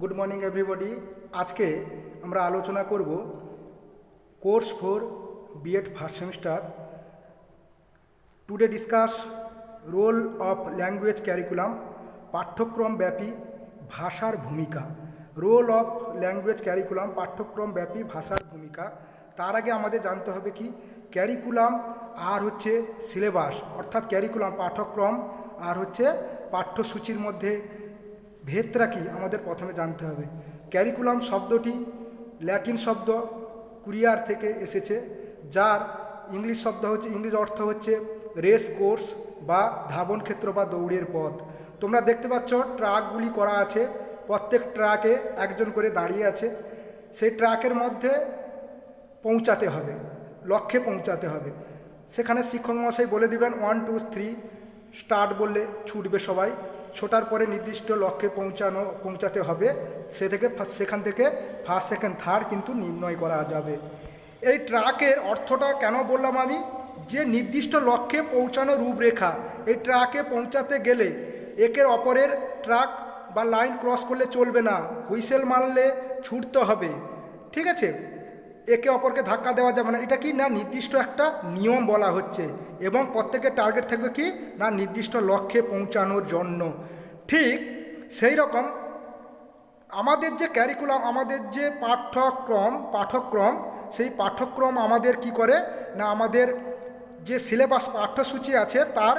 Good morning everybody আজকে আমরা আলোচনা করব course four BEd first semester today discuss role of language curriculum পাঠ্যক্রম ব্যাপী ভাষার ভূমিকা। রোল অফ ল্যাঙ্গুয়েজ ক্যারিকুলাম পাঠ্যক্রম ব্যাপী ভাষার ভূমিকা। তার আগে আমাদের জানতে হবে কি ক্যারিকুলাম আর হচ্ছে সিলেবাস অর্থাৎ ক্যারিকুলাম পাঠ্যক্রম আর হচ্ছে পাঠ্যসূচির মধ্যে ভেদটা কি? আমাদের প্রথমে জানতে হবে। ক্যারিকুলাম শব্দটি ল্যাটিন শব্দ কুরিয়ার থেকে এসেছে, যার ইংলিশ শব্দ হচ্ছে, ইংলিশ অর্থ হচ্ছে রেস কোর্স বা ধাবন ক্ষেত্র বা দৌড়ের পথ। তোমরা দেখতে পাচ্ছ, ট্রাকগুলি করা আছে, প্রত্যেক ট্রাকে একজন করে দাঁড়িয়ে আছে। সেই ট্রাকের মধ্যে পৌঁছাতে হবে, লক্ষ্যে পৌঁছাতে হবে। সেখানে শিক্ষক মশাই বলে দিবেন ওয়ান টু থ্রি স্টার্ট বললে ছুটবে সবাই। ছোটার পরে নির্দিষ্ট লক্ষ্যে পৌঁছানো, পৌঁছাতে হবে। সে থেকে সেখান থেকে ফার্স্ট সেকেন্ড থার্ড কিন্তু নির্ণয় করা যাবে। এই ট্রাকের অর্থটা কেন বললাম আমি? যে নির্দিষ্ট লক্ষ্যে পৌঁছানো রূপরেখা, এই ট্রাকে পৌঁছাতে গেলে একের অপরের ট্রাক বা লাইন ক্রস করলে চলবে না। হুইসেল মারলে ছুটতে হবে। ঠিক আছে? একে অপরকে ধাক্কা দেওয়া যাবে না এটা কি? না, নির্দিষ্ট একটা নিয়ম বলা হচ্ছে। এবং প্রত্যেকের টার্গেট থাকবে কি? না, নির্দিষ্ট লক্ষ্যে পৌঁছানোর জন্য। ঠিক সেই রকম আমাদের যে ক্যারিকুলাম আমাদের যে পাঠ্যক্রম পাঠ্যক্রম, সেই পাঠ্যক্রম আমাদের কি করে? না, আমাদের যে সিলেবাস পাঠ্যসূচি আছে, তার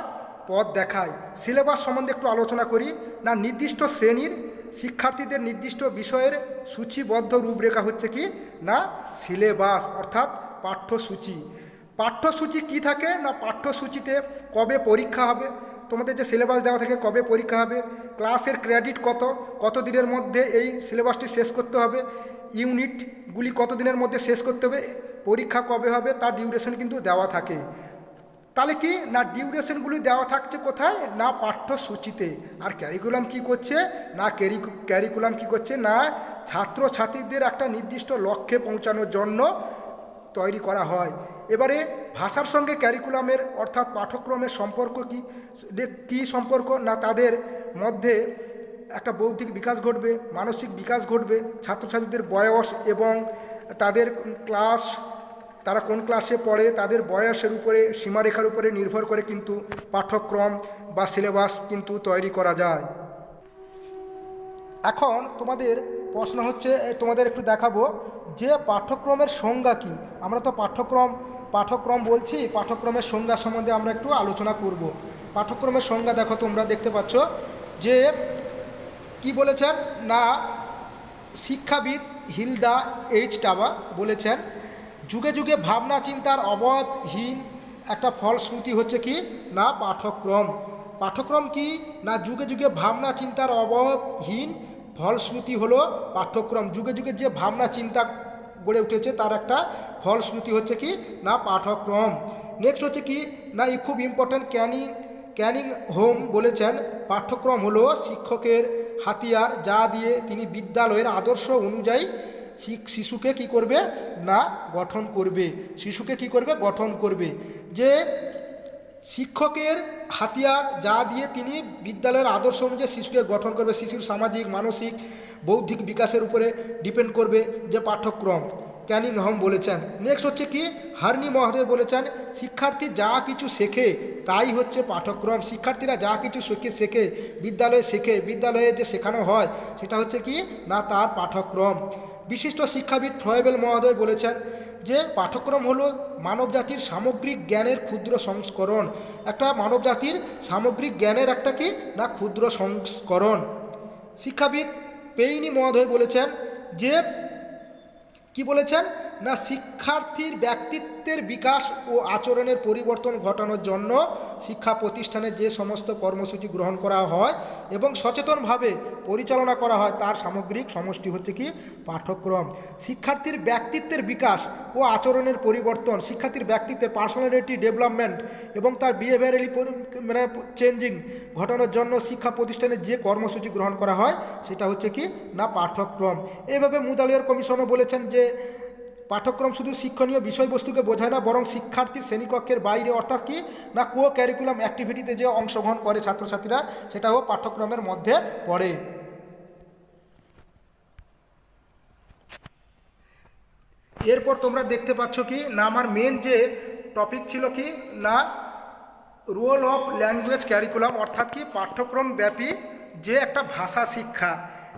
পথ দেখায়। সিলেবাস সম্বন্ধে একটু আলোচনা করি। না, নির্দিষ্ট শ্রেণির শিক্ষার্থীদের নির্দিষ্ট বিষয়ের সূচিবদ্ধ রূপরেখা হচ্ছে কি? না, সিলেবাস, অর্থাৎ পাঠ্যসূচি। পাঠ্যসূচি কি থাকে? না, পাঠ্যসূচিতে কবে পরীক্ষা হবে? তোমাদের যে সিলেবাস দেওয়া থাকে, কবে পরীক্ষা হবে? ক্লাসের ক্রেডিট কত? কত দিনের মধ্যে এই সিলেবাসটি শেষ করতে হবে? ইউনিটগুলি কত দিনের মধ্যে শেষ করতে হবে? পরীক্ষা কবে হবে? তার ডিউরেশন কিন্তু দেওয়া থাকে। তাহলে কি? না ডিউরেশনগুলি দেওয়া থাকছে কোথায়? না পাঠ্যসূচিতে। আর ক্যারিকুলাম কি করছে? না ক্যারি ক্যারিকুলাম কি করছে? না ছাত্রছাত্রীদের একটা নির্দিষ্ট লক্ষ্যে পৌঁছানোর জন্য তৈরি করা হয়। এবারে ভাষার সঙ্গে ক্যারিকুলামের অর্থাৎ পাঠ্যক্রমের সম্পর্ক কি? কী সম্পর্ক? না তাদের মধ্যে একটা বৌদ্ধিক বিকাশ ঘটবে, মানসিক বিকাশ ঘটবে, ছাত্রছাত্রীদের বয়স এবং তাদের ক্লাস তারা কোন ক্লাসে পড়ে, তাদের বয়সের উপরে, সীমারেখার উপরে নির্ভর করে কিন্তু পাঠ্যক্রম বা সিলেবাস কিন্তু তৈরি করা যায়। এখন তোমাদের প্রশ্ন হচ্ছে তোমাদের একটু দেখাবো যে পাঠ্যক্রমের সংজ্ঞা কি? আমরা তো পাঠ্যক্রম পাঠ্যক্রম বলছি, পাঠ্যক্রমের সংজ্ঞা সম্বন্ধে আমরা একটু আলোচনা করব। পাঠ্যক্রমের সংজ্ঞা দেখো তোমরা দেখতে পাচ্ছ যে কি বলেছেন? না, শিক্ষাবিদ হিলদা এইচ টাবা বলেছেন। যুগে যুগে ভাবনা, চিন্তার অবধহীন একটা ফলশ্রুতি হচ্ছে কি? না পাঠ্যক্রম। পাঠ্যক্রম কি? না যুগে যুগে ভাবনা, চিন্তার অবধহীন ফলশ্রুতি হলো পাঠ্যক্রম। যুগে যুগে যে ভাবনা, চিন্তা গড়ে উঠেছে তার একটা ফলশ্রুতি হচ্ছে কি? না পাঠ্যক্রম। নেক্সট হচ্ছে কি? না এই খুব ইম্পর্ট্যান্ট ক্যানিং ক্যানিং হোম বলেছেন, পাঠ্যক্রম হলো শিক্ষকের হাতিয়ার যা দিয়ে তিনি বিদ্যালয়ের আদর্শ অনুযায়ী শিশুকে কি করবে? না, গঠন করবে। শিশুকে কি করবে? গঠন করবে। যে শিক্ষকের হাতিয়ার যা দিয়ে তিনি বিদ্যালয়ের আদর্শ অনুযায়ী শিশুকে গঠন করবে, শিশুর সামাজিক, মানসিক, বৌদ্ধিক বিকাশের উপরে ডিপেন্ড করবে যে পাঠ্যক্রম। ক্যানিং হোম বলেছেন। নেক্সট হচ্ছে কি? হার্নি মহাদেব বলেছেন, শিক্ষার্থী যা কিছু শেখে তাই হচ্ছে পাঠ্যক্রম। শিক্ষার্থীরা যা কিছু শেখে শেখে, বিদ্যালয়ে শেখে, বিদ্যালয়ে যে শেখানো হয়, সেটা হচ্ছে কি? না, তার পাঠ্যক্রম। বিশিষ্ট শিক্ষাবিদ ফ্রয়েবেল মহোদয় বলেছেন যে পাঠ্যক্রম হলো মানবজাতির সামগ্রিক জ্ঞানের ক্ষুদ্র সংস্করণ। একটা মানব জাতির সামগ্রিক জ্ঞানের একটা কি? না, ক্ষুদ্র সংস্করণ। শিক্ষাবিদ পেইনি মহোদয় বলেছেন যে, কি বলেছেন? না, শিক্ষার্থীর ব্যক্তিত্বের বিকাশ ও আচরণের পরিবর্তন ঘটানোর জন্য শিক্ষা প্রতিষ্ঠানে যে সমস্ত কর্মসূচি গ্রহণ করা হয় এবং সচেতনভাবে পরিচালনা করা হয়, তার সামগ্রিক সমষ্টি হচ্ছে কি? পাঠ্যক্রম। শিক্ষার্থীর ব্যক্তিত্বের বিকাশ ও আচরণের পরিবর্তন, শিক্ষার্থীর ব্যক্তিত্বের পার্সোনালিটি ডেভেলপমেন্ট এবং তার বিহেভিয়ারালি মানে চেঞ্জিং ঘটানোর জন্য শিক্ষা প্রতিষ্ঠানে যে কর্মসূচি গ্রহণ করা হয়, সেটা হচ্ছে কি? না, পাঠ্যক্রম। এইভাবে মুদালিয়ার কমিশনও বলেছেন যে পাঠ্যক্রম শুধু শিক্ষণীয় বিষয়বস্তুকে বোঝায় না, বরং শিক্ষার্থীর শ্রেণীকক্ষের বাইরে, অর্থাৎ কি না কো ক্যারিকুলাম অ্যাক্টিভিটিতে যে অংশগ্রহণ করে ছাত্রছাত্রীরা, সেটাও পাঠ্যক্রমের মধ্যে পড়ে। এরপর তোমরা দেখতে পাচ্ছ কি, না আমার মেন যে টপিক ছিল কি, না রোল অফ ল্যাঙ্গুয়েজ ক্যারিকুলাম অর্থাৎ কি পাঠ্যক্রম ব্যাপী যে একটা ভাষা শিক্ষা।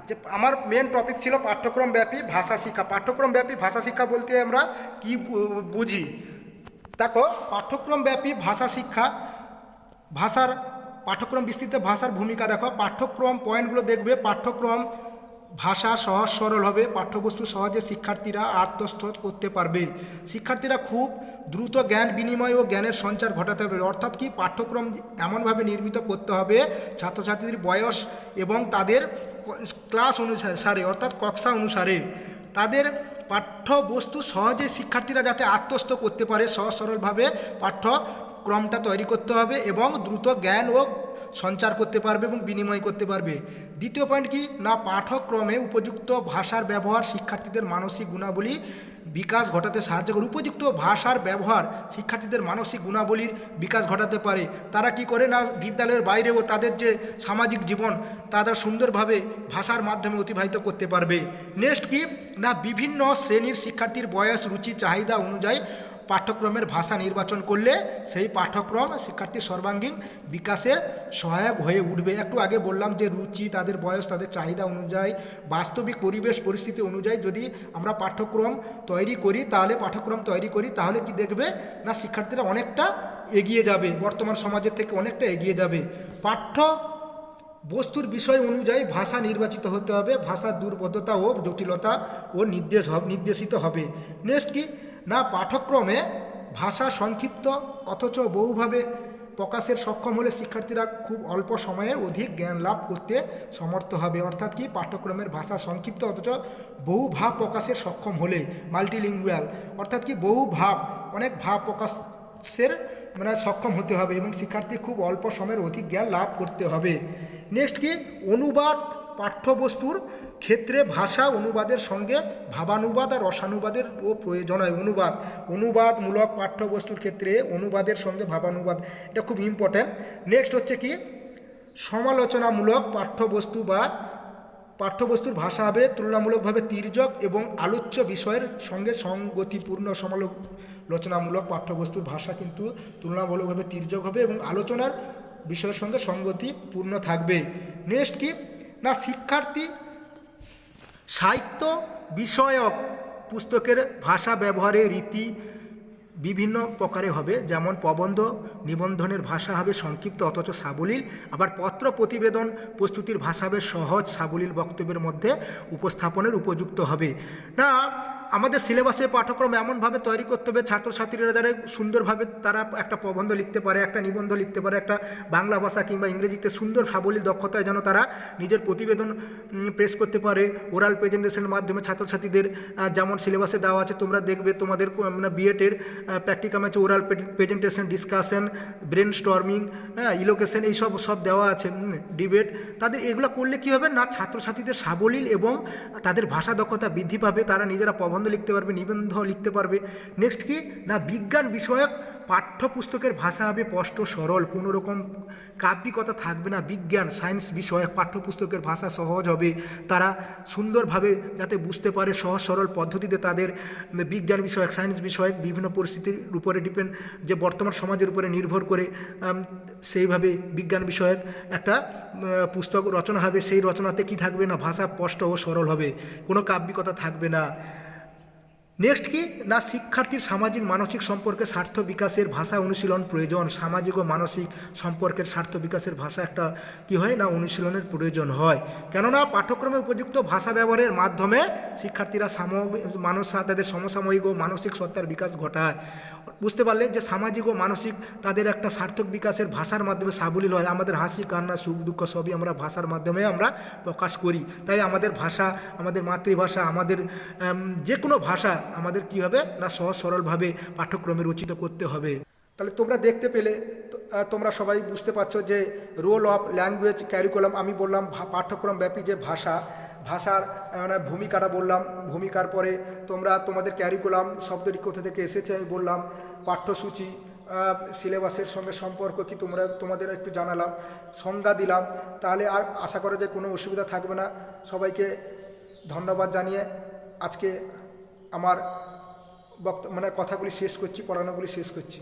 যে আমার মেন টপিক ছিল পাঠ্যক্রম ব্যাপী ভাষা শিক্ষা। পাঠ্যক্রম ব্যাপী ভাষা শিক্ষা বলতে আমরা কি বুঝি? দেখো, পাঠ্যক্রম ব্যাপী ভাষা শিক্ষা, ভাষার, পাঠ্যক্রম বিস্তৃত ভাষার ভূমিকা দেখো। পাঠ্যক্রম পয়েন্টগুলো দেখবে, পাঠ্যক্রম ভাষা সহজ সরল হবে, পাঠ্যবস্তু সহজে শিক্ষার্থীরা আত্মস্থ করতে পারবে। শিক্ষার্থীরা খুব দ্রুত জ্ঞান বিনিময় ও জ্ঞানের সঞ্চার ঘটাতে হবে অর্থাৎ কি? পাঠ্যক্রম এমনভাবে নির্মিত করতে হবে, ছাত্রছাত্রীদের বয়স এবং তাদের ক্লাস অনুসারে অর্থাৎ কক্সা অনুসারে তাদের পাঠ্যবস্তু সহজে শিক্ষার্থীরা যাতে আত্মস্থ করতে পারে, সহজ সরলভাবে পাঠ্যক্রমটা তৈরি করতে হবে এবং দ্রুত জ্ঞান ও সঞ্চার করতে পারবে এবং বিনিময় করতে পারবে। দ্বিতীয় পয়েন্ট কি? না পাঠ্যক্রমে উপযুক্ত ভাষার ব্যবহার শিক্ষার্থীদের মানসিক গুণাবলী বিকাশ ঘটাতে সাহায্য করে। উপযুক্ত ভাষার ব্যবহার শিক্ষার্থীদের মানসিক গুণাবলীর বিকাশ ঘটাতে পারে। তারা কি করে না? বিদ্যালয়ের বাইরেও তাদের যে সামাজিক জীবন তারা সুন্দরভাবে ভাষার মাধ্যমে অতিবাহিত করতে পারবে। নেক্সট কি? না, বিভিন্ন শ্রেণির শিক্ষার্থীর বয়স, রুচি, চাহিদা অনুযায়ী পাঠ্যক্রমের ভাষা নির্বাচন করলে সেই পাঠ্যক্রম শিক্ষার্থীর সর্বাঙ্গীন বিকাশে সহায়ক হয়ে উঠবে। একটু আগে বললাম যে রুচি, তাদের বয়স, তাদের চাহিদা অনুযায়ী, বাস্তবিক পরিবেশ, পরিস্থিতি অনুযায়ী যদি আমরা পাঠ্যক্রম তৈরি করি, তাহলে, পাঠ্যক্রম তৈরি করি, তাহলে কি দেখবে? না, শিক্ষার্থীরা অনেকটা এগিয়ে যাবে। বর্তমান সমাজের থেকে অনেকটা এগিয়ে যাবে। পাঠ্য বস্তুর বিষয় অনুযায়ী ভাষা নির্বাচিত হতে হবে। ভাষার দুর্বদ্ধতা ও জটিলতা ও নির্দেশ নির্দেশিত হবে। নেক্সট কি? না পাঠ্যক্রমে ভাষা সংক্ষিপ্ত, অথচ বহুভাবে প্রকাশের সক্ষম হলে শিক্ষার্থীরা খুব অল্প সময়ে অধিক জ্ঞান লাভ করতে সমর্থ হবে। অর্থাৎ কি? পাঠ্যক্রমের ভাষা সংক্ষিপ্ত, অথচ বহু ভাব প্রকাশের সক্ষম হলে মাল্টিলিঙ্গুয়াল অর্থাৎ কি? বহু ভাব অনেক ভাব প্রকাশের মানে সক্ষম হতে হবে এবং শিক্ষার্থী খুব অল্প সময়ের অধিক জ্ঞান লাভ করতে হবে। নেক্সট কি? অনুবাদ পাঠ্যবস্তুর ক্ষেত্রে ভাষা অনুবাদের সঙ্গে ভাবানুবাদ আর রসানুবাদের ও প্রয়োজন হয় অনুবাদ, অনুবাদমূলক পাঠ্যবস্তুর ক্ষেত্রে অনুবাদের সঙ্গে ভাবানুবাদ, এটা খুব ইম্পর্ট্যান্ট নেক্সট হচ্ছে কি? সমালোচনামূলক পাঠ্যবস্তু বা পাঠ্যবস্তুর ভাষা হবে তুলনামূলকভাবে তির্যক এবং আলোচ্য বিষয়ের সঙ্গে সংগতিপূর্ণ সমালোচনামূলক পাঠ্যবস্তুর ভাষা কিন্তু তুলনামূলকভাবে তির্যক হবে এবং আলোচনার বিষয়ের সঙ্গে সঙ্গতিপূর্ণ থাকবে। নেক্সট কি? না, শিক্ষার্থী সাহিত্য বিষয়ক পুস্তকের ভাষা ব্যবহারের রীতি বিভিন্ন প্রকারে হবে। যেমন প্রবন্ধ নিবন্ধনের ভাষা হবে সংক্ষিপ্ত, অথচ সাবলীল। আবার পত্র প্রতিবেদন প্রস্তুতির ভাষা হবে সহজ, সাবলীল বক্তব্যের মধ্যে উপস্থাপনের উপযুক্ত হবে। না আমাদের সিলেবাসে পাঠ্যক্রম এমনভাবে তৈরি করতে হবে, ছাত্রছাত্রীরা যারা সুন্দরভাবে তারা একটা প্রবন্ধ লিখতে পারে, একটা নিবন্ধ লিখতে পারে, একটা বাংলা ভাষা কিংবা ইংরেজিতে সুন্দর সাবলীল দক্ষতায় যেন তারা নিজের প্রতিবেদন প্রেস করতে পারে। ওরাল প্রেজেন্টেশনের মাধ্যমে ছাত্রছাত্রীদের যেমন সিলেবাসে দেওয়া আছে, তোমরা দেখবে তোমাদের মানে বিএডের প্র্যাকটিকাম আছে oral presentation discussion brain storming হ্যাঁ ইলোকেশন এইসব সব দেওয়া আছে ডিবেট তাদের এগুলো করলে কি হবে? না, ছাত্রছাত্রীদের সাবলীল এবং তাদের ভাষা দক্ষতা বৃদ্ধি পাবে, তারা নিজেরা প্রবন্ধ লিখতে পারবে, নিবন্ধ লিখতে পারবে। নেক্সট কি? না, বিজ্ঞান বিষয়ক পাঠ্যপুস্তকের ভাষা হবে স্পষ্ট, সরল, কোনো রকম কাব্যিকতা থাকবে না। বিজ্ঞান সায়েন্স বিষয়ক পাঠ্যপুস্তকের ভাষা সহজ হবে। তারা সুন্দরভাবে যাতে বুঝতে পারে, সহজ, সরল পদ্ধতিতে তাদের বিজ্ঞান বিষয়ক সায়েন্স বিষয়ক বিভিন্ন পরিস্থিতির উপরে ডিপেন্ড যে বর্তমান সমাজের উপরে নির্ভর করে সেইভাবে বিজ্ঞান বিষয়ক একটা পুস্তক রচনা হবে। সেই রচনাতে কি থাকবে না? ভাষা স্পষ্ট ও সরল হবে। কোনো কাব্যিকতা থাকবে না। নেক্সট কি? না, শিক্ষার্থীর সামাজিক, মানসিক সম্পর্কে স্বার্থ বিকাশের ভাষা অনুশীলন প্রয়োজন। সামাজিক ও মানসিক সম্পর্কের স্বার্থ বিকাশের ভাষা একটা কি হয়? না, অনুশীলনের প্রয়োজন হয়। কেননা, পাঠ্যক্রমে উপযুক্ত ভাষা ব্যবহারের মাধ্যমে শিক্ষার্থীরা সাম মানুষ তাদের সমসাময়িক ও মানসিক সত্তার বিকাশ ঘটায়। বুঝতে পারলে যে সামাজিক ও মানসিক তাদের একটা সার্থক বিকাশের ভাষার মাধ্যমে সাবলীল হয়। আমাদের হাসি, কান্না, সুখ, দুঃখ সবই আমরা ভাষার মাধ্যমে আমরা প্রকাশ করি। তাই আমাদের ভাষা, আমাদের মাতৃভাষা, আমাদের যে কোনো ভাষা আমাদের কি হবে? না সহজ সরলভাবে পাঠ্যক্রমে রচিত করতে হবে। তাহলে তোমরা দেখতে পেলে তোমরা সবাই বুঝতে পারছ যে রোল অফ ল্যাঙ্গুয়েজ ক্যারিকুলাম আমি বললাম পাঠ্যক্রম ব্যাপী যে ভাষা, ভাষার মানে ভূমিকাটা বললাম, ভূমিকার পরে তোমরা, তোমাদের ক্যারিকুলাম শব্দটি কোথা থেকে এসেছে আমি বললাম, পাঠ্যসূচি সিলেবাসের সঙ্গে সম্পর্ক কি তোমরা, তোমাদের একটু জানালাম, সংজ্ঞা দিলাম, তাহলে আর আশা করা যে কোনো অসুবিধা থাকবে না। সবাইকে ধন্যবাদ জানিয়ে আজকে আমার বক্ত মানে কথাগুলি শেষ করছি পড়ানোগুলি শেষ করছি।